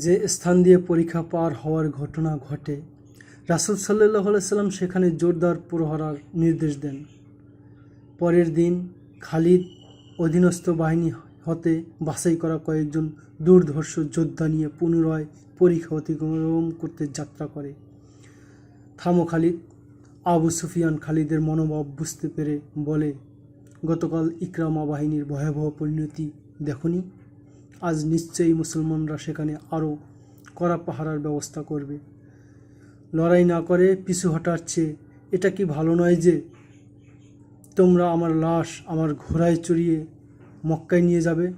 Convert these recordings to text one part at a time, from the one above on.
যে স্থান দিয়ে পরীক্ষা পার হওয়ার ঘটনা ঘটে, রাসুল সাল্লাহ সাল্লাম সেখানে জোরদার প্রহরার নির্দেশ দেন। পরের দিন খালিদ অধীনস্থ বাহিনী হতে বাছাই করা কয়েকজন দুর্ধর্ষ যোদ্ধা নিয়ে পুনরায় পরীক্ষা অতিক্রম করতে যাত্রা করে। থামো খালিদ, আবু সুফিয়ান খালিদের মনোভাব বুঝতে পেরে বলে, গতকাল ইকরামা বাহিনীর ভয়াবহ পরিণতি দেখনি? আজ নিশ্চয়ই মুসলমানরা সেখানে আরও কড়া পাহারার ব্যবস্থা করবে। লড়াই না করে পিছু হটার চেয়ে এটা কি ভালো নয় যে তোমরা আমার লাশ আমার ঘোড়ায় চড়িয়ে মক্কায় নিয়ে যাবে?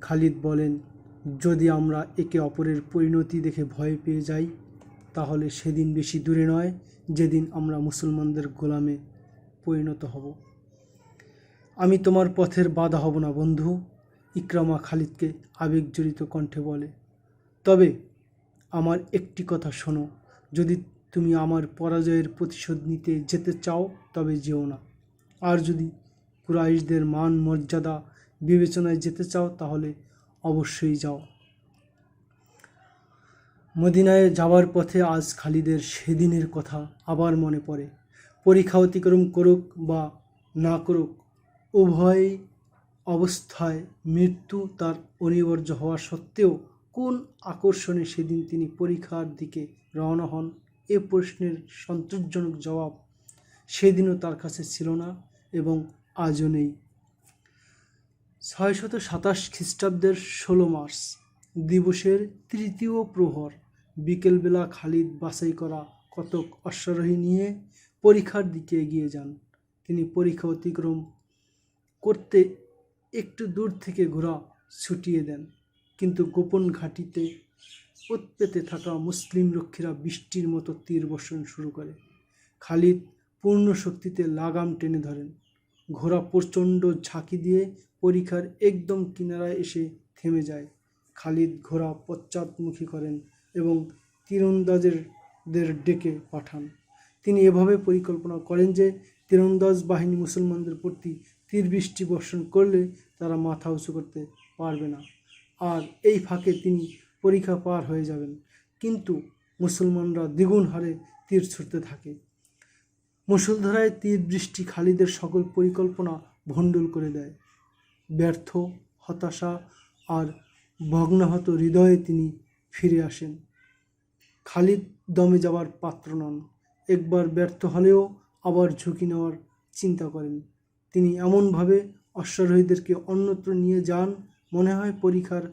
খালিদ বলেন, যদি আমরা একে অপরের পরিণতি দেখে ভয় পেয়ে যাই, তাহলে সেদিন বেশি দূরে নয় যেদিন আমরা মুসলমানদের গোলামে পরিণত হব। আমি তোমার পথের বাধা হব না বন্ধু। ইকরামা খালিদকে আবেগজড়িত কণ্ঠে বলে, তবে আমার একটি কথা শোনো, যদি তুমি আমার পরাজয়ের প্রতিশোধ নিতে যেতে চাও, তবে যেও না। আর যদি কুরাইশদের মান মর্যাদা বিবেচনায় যেতে চাও, তাহলে অবশ্যই যাও। মদিনায় যাওয়ার পথে আজ খালিদের সেদিনের কথা আবার মনে পড়ে। পরীক্ষা অতিক্রম করুক বা না করুক উভয় অবস্থায় মৃত্যু তার অনিবার্য হওয়া সত্ত্বেও কোন আকর্ষণে সেদিন তিনি পরীক্ষার দিকে রওনা হন? এ প্রশ্নের সন্তোষজনক জবাব সেদিনও তার কাছে ছিল না এবং আজও নেই। ছয়শত সাতাশ খ্রিস্টাব্দের ষোলো মার্চ, দিবসের তৃতীয় প্রহর, বিকেলবেলা খালিদ বাছাই করা কতক অশ্বারোহী নিয়ে পরীক্ষার দিকে এগিয়ে যান। তিনি পরীক্ষা অতিক্রম করতে একটু দূর থেকে ঘোড়া ছুটিয়ে দেন। কিন্তু গোপন ঘাঁটিতে উৎপেতে থাকা মুসলিম রক্ষীরা বৃষ্টির মতো তীর বর্ষণ শুরু করে। খালিদ পূর্ণ শক্তিতে লাগাম টেনে ধরেন। ঘোড়া প্রচণ্ড ঝাঁকি দিয়ে পরীক্ষার একদম কিনারায় এসে থেমে যায়। খালিদ ঘোড়া পশ্চাৎমুখী করেন এবং তীরন্দাজেরদের ডেকে পাঠান। তিনি এভাবে পরিকল্পনা করেন যে তীরন্দাজ বাহিনী মুসলমানদের প্রতি তীর বৃষ্টি বর্ষণ করলে তারা মাথা উঁচু করতে পারবে না। আর এই ফাঁকে তিনি পরীক্ষা পার হয়ে যাবেন। কিন্তু মুসলমানরা দ্বিগুণ হারে তীর ছুটতে থাকে। মুসলধারায় তীর বৃষ্টি খালিদের সকল পরিকল্পনা ভণ্ডুল করে দেয়। ব্যর্থ, হতাশা আর ভগ্নাহত হৃদয়ে তিনি ফিরে আসেন। খালিদ দমে যাওয়ার পাত্র নন। একবার ব্যর্থ হলেও আবার ঝুঁকি নেওয়ার চিন্তা করেন। তিনি এমনভাবে অশ্বারোহীদেরকে অন্যত্র নিয়ে যান, মনে হয় পরীক্ষার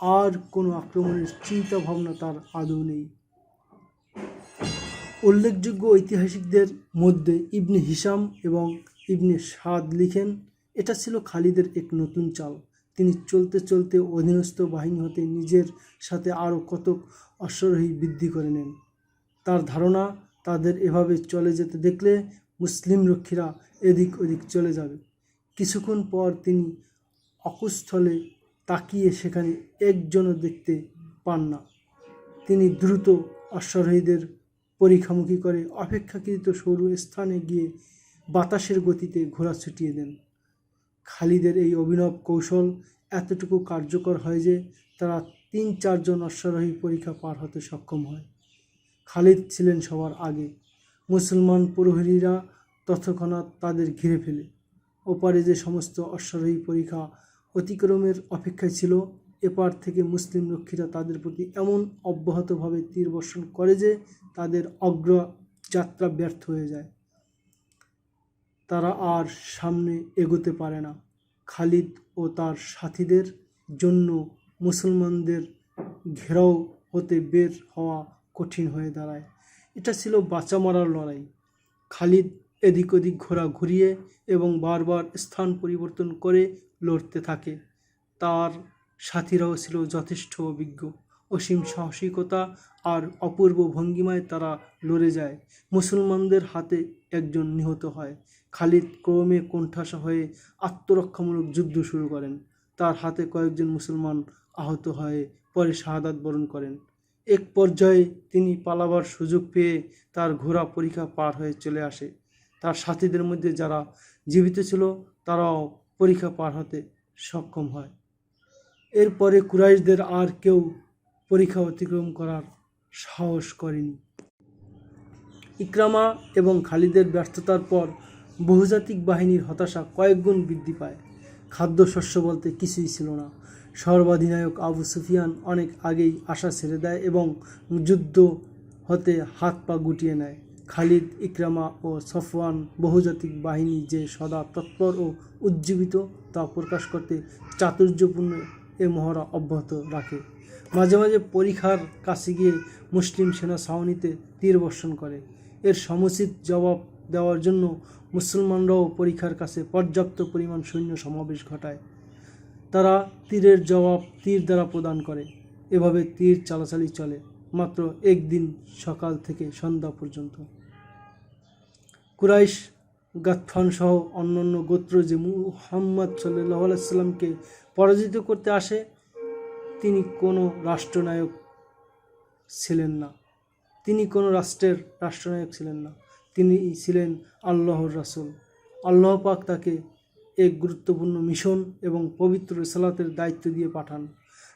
আর কোনো আক্রমণের চিন্তা ভাবনা তার আদৌ নেই। উল্লেখযোগ্য ঐতিহাসিকদের মধ্যে ইবনে হিসাম এবং ইবনে সাদ লিখেন, এটা ছিল খালিদের এক নতুন চাল। তিনি চলতে চলতে অধীনস্থ বাহিনী হতে নিজের সাথে আরও কতক অশ্বারোহী বৃদ্ধি করে নেন। তার ধারণা, তাদের এভাবে চলে যেতে দেখলে মুসলিম রক্ষীরা এদিক ওদিক চলে যাবে। কিছুক্ষণ পর তিনি অকুস্থলে তাকিয়ে সেখানে একজনও দেখতে পান না। তিনি দ্রুত অশ্বারোহীদের পরীক্ষামুখী করে অপেক্ষাকৃত সরু স্থানে গিয়ে বাতাসের গতিতে ঘোড়া ছুটিয়ে দেন। খালিদের এই অভিনব কৌশল এতটুকু কার্যকর হয় যে তারা তিন চারজন অশ্বারোহী পরীক্ষা পার হতে সক্ষম হয়। খালিদ ছিলেন সবার আগে। মুসলমান প্রহরীরা তৎক্ষণাৎ তাদের ঘিরে ফেলে। ওপারে যে সমস্ত অশ্বারোহী পরীক্ষা অতিক্রমের অপেক্ষায় ছিল, এপার থেকে মুসলিম রক্ষীরা তাদের প্রতি এমন অব্যাহতভাবে তীর বর্ষণ করে যে তাদের অগ্রযাত্রা ব্যর্থ হয়ে যায়। তারা আর সামনে এগোতে পারে না। খালিদ ও তার সাথীদের জন্য মুসলমানদের ঘেরাও হতে বের হওয়া কঠিন হয়ে দাঁড়ায়। এটা ছিল বাঁচা মারার লড়াই। খালিদ এদিক ওদিক ঘোরা ঘুরিয়ে এবং বারবার স্থান পরিবর্তন করে লড়তে থাকে। তার সাথীরাও ছিল যথেষ্ট অভিজ্ঞ। অসীম সাহসিকতা আর অপূর্ব ভঙ্গিমায় তারা লড়ে যায়। মুসলমানদের হাতে একজন নিহত হয়। খালিদ ক্রমে কোণঠাসা হয়ে আত্মরক্ষামূলক যুদ্ধ শুরু করেন। তার হাতে কয়েকজন মুসলমান আহত হয়ে পরে শাহাদাত বরণ করেন। এক পর্যায়ে তিনি পালাবার সুযোগ পেয়ে তার ঘোড়া পরীক্ষা পার হয়ে চলে আসে। তার সাথীদের মধ্যে যারা জীবিত ছিল, তারাও পরীক্ষা পার হতে সক্ষম হয়। এরপরে কুরাইশদের আর কেউ পরীক্ষা অতিক্রম করার সাহস করেনি। ইকরামা এবং খালিদের ব্যর্থতার পর বহুজাতিক বাহিনীর হতাশা কয়েকগুণ বৃদ্ধি পায়। খাদ্যশস্য বলতে কিছুই ছিল না। সর্বাধিনায়ক আবু সুফিয়ান অনেক আগেই আশা ছেড়ে দেয় এবং যুদ্ধ হতে হাত পা গুটিয়ে নেয়। খালিদ, ইকরামা ও সফওয়ান বহুজাতিক বাহিনী যে সদা তৎপর ও উজ্জীবিত তা প্রকাশ করতে চাতুর্যপূর্ণ এ মহড়া অব্যাহত রাখে। মাঝে মাঝে পরীক্ষার কাছে গিয়ে মুসলিম সেনা ছাউনিতে তীর বর্ষণ করে। এর সমুচিত জবাব দেওয়ার জন্য মুসলমানরাও পরীক্ষার কাছে পর্যাপ্ত পরিমাণ সৈন্য সমাবেশ ঘটায়। তারা তীরের জবাব তীর দ্বারা প্রদান করে। এভাবে তীর চালাচালি চলে মাত্র একদিন সকাল থেকে সন্ধ্যা পর্যন্ত। কুরাইশ, গাতফান সহ অন্যান্য গোত্র যে মুহাম্মদ সাল্লাহ আলাইসাল্লামকে পরাজিত করতে আসে, তিনি কোনো রাষ্ট্রনায়ক ছিলেন না। তিনি কোনো রাষ্ট্রের রাষ্ট্রনায়ক ছিলেন না। তিনি ছিলেন আল্লাহর রাসুল। আল্লাহ পাক তাকে এক গুরুত্বপূর্ণ মিশন এবং পবিত্র সালাতের দায়িত্ব দিয়ে পাঠান।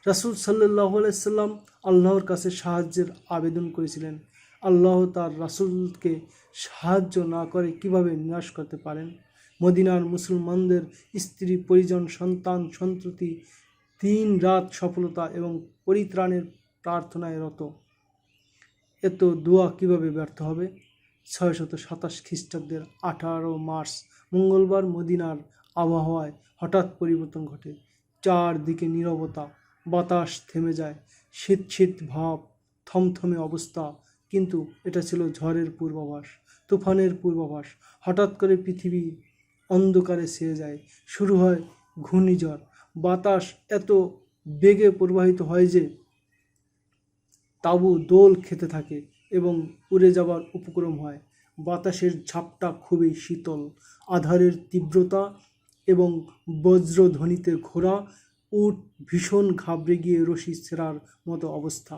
রাসূল সাল্লাহ আলাইসাল্লাম আল্লাহর কাছে সাহায্যের আবেদন করেছিলেন। আল্লাহ তার রাসূলকে সাহায্য না করে কীভাবে নিরাশ করতে পারেন? মদিনার মুসলমানদের স্ত্রী, পরিজন, সন্তান, সন্ততি দিন রাত সফলতা এবং পরিত্রাণের প্রার্থনায় রত। এত দোয়া কীভাবে ব্যর্থ হবে? ছয়শত সাতাশ খ্রিস্টাব্দের আঠারো মার্চ, মঙ্গলবার মদিনার আবহাওয়ায় হঠাৎ পরিবর্তন ঘটে। চারদিকে নীরবতা, বাতাস থেমে যায়, শীত শীত ভাব, থমথমে অবস্থা। কিন্তু এটা ছিল ঝড়ের পূর্বাভাস, তুফানের পূর্বাভাস। হঠাৎ করে পৃথিবী অন্ধকারে ছেয়ে যায়, শুরু হয় ঘূর্ণিঝড়। বাতাস এত বেগে প্রবাহিত হয় যে তাঁবু দোল খেতে থাকে এবং উড়ে যাবার উপক্রম হয়। বাতাসের ঝাপটা খুবই শীতল। আধারের তীব্রতা এবং বজ্রধ্বনিতে ঘোরা উট ভীষণ ঘাবড়ে গিয়ে রশি ছেঁড়ার মতো অবস্থা।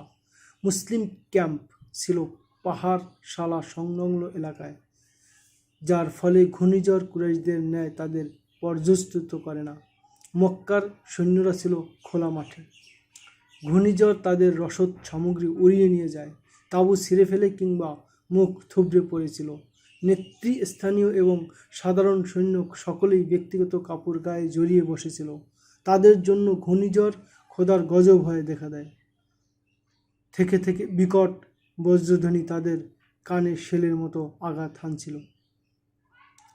মুসলিম ক্যাম্প ছিল পাহাড়শালা সংলগ্ন এলাকায়, যার ফলে ঘূর্ণিঝড় কুরাইশদের ন্যায় তাদের পর্যস্তুত করে না। মক্কার সৈন্যরা ছিল খোলা মাঠে। ঘূর্ণিঝড় তাদের রসদ সামগ্রী উড়িয়ে নিয়ে যায়, তাঁবু ছিঁড়ে ফেলে কিংবা মুখ থুবড়ে পড়েছিল। নেতৃস্থানীয় এবং সাধারণ সৈন্য সকলেই ব্যক্তিগত কাপড় গায়ে জড়িয়ে বসেছিল। তাদের জন্য ঘূর্ণিঝড়, খোদার গজব হয়ে দেখা দেয়। থেকে থেকে বিকট বজ্রধ্বনি তাদের কানে শেলের মতো আঘাত হানছিল।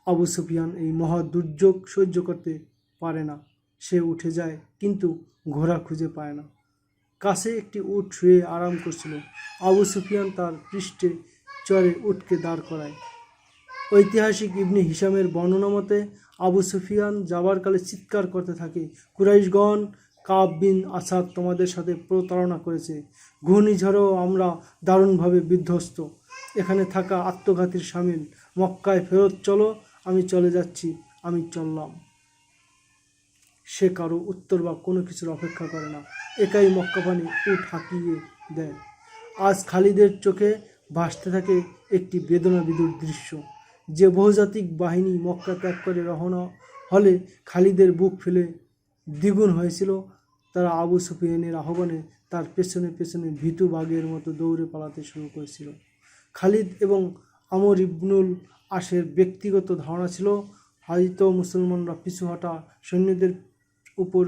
আবু সুফিয়ান এই মহা দুর্যোগ সহ্য করতে পারে না। সে উঠে যায়, কিন্তু ঘোড়া খুঁজে পায় না। কাছে একটি উট শুয়ে আরাম করছিল। আবু সুফিয়ান তার পৃষ্ঠে চরে উটকে দাঁড় করায়। ঐতিহাসিক ইবনে হিসামের বর্ণনা মতে, আবু সুফিয়ান যাবার কালে চিৎকার করতে থাকে, কুরাইশগণ কাব বিন আসাদ তোমাদের সাথে প্রতারণা করেছে, ঘূর্ণিঝড়েও আমরা দারুণভাবে বিধ্বস্ত, এখানে থাকা আত্মঘাতীর সামিল, মক্কায় ফেরত চলো, আমি চলে যাচ্ছি, আমি চললাম। সে কারও উত্তর বা কোনো কিছুর অপেক্ষা করে না, একাই মক্কাপানি উঠ হাঁকিয়ে দেয়। আজ খালিদের চোখে ভাসতে থাকে একটি বেদনা বিদুর দৃশ্য। যে বহুজাতিক বাহিনী মক্কা ত্যাগ করে রওনা হলে খালিদের বুক ফেলে দ্বিগুণ হয়েছিল। তারা আবু সুফিয়ানের আহ্বানে তার পেছনে পেছনে ভীতু বাঘের মতো দৌড়ে পালাতে শুরু করেছিল। খালিদ এবং আমর ইবনুল আশের ব্যক্তিগত ধারণা ছিল হয়তো মুসলমানরা পিছু হটা সৈন্যদের উপর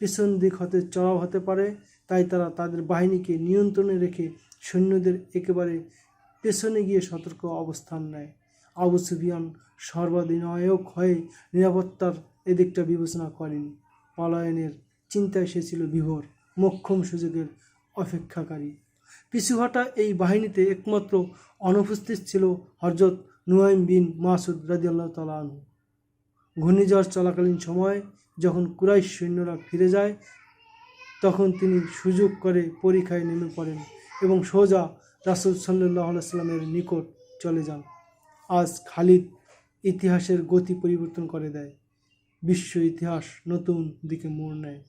পিছন দিক হতে চড়াও হতে পারে, তাই তারা তাদের বাহিনীকে নিয়ন্ত্রণে রেখে সৈন্যদের একেবারে পেছনে গিয়ে সতর্ক অবস্থান নেয়। আবু সুফিয়ান সর্বাধিনায়ক হয়ে নিরাপত্তার এদিকটা বিবেচনা করেন। পলায়নের চিন্তায় সে ছিল বিভোর, মক্ষম সুযোগের অপেক্ষাকারী। পিছু পিছুহাটা এই বাহিনীতে একমাত্র অনুপস্থিত ছিল হরজত নুয়াইম বিন মাসুদ রাজিয়াল্লাহ তালা আনহু। ঘূর্ণিঝড় চলাকালীন সময় যখন কুরাইশ সৈন্যরা ফিরে যায়, তখন তিনি সুযোগ করে পরীক্ষায় নেমে পড়েন এবং সোজা রাসুল সাল্লাহ সাল্লামের নিকট চলে যান। আজ খালিদ ইতিহাসের গতি পরিবর্তন করে দেয়। বিশ্ব ইতিহাস নতুন দিকে মোড় নেয়।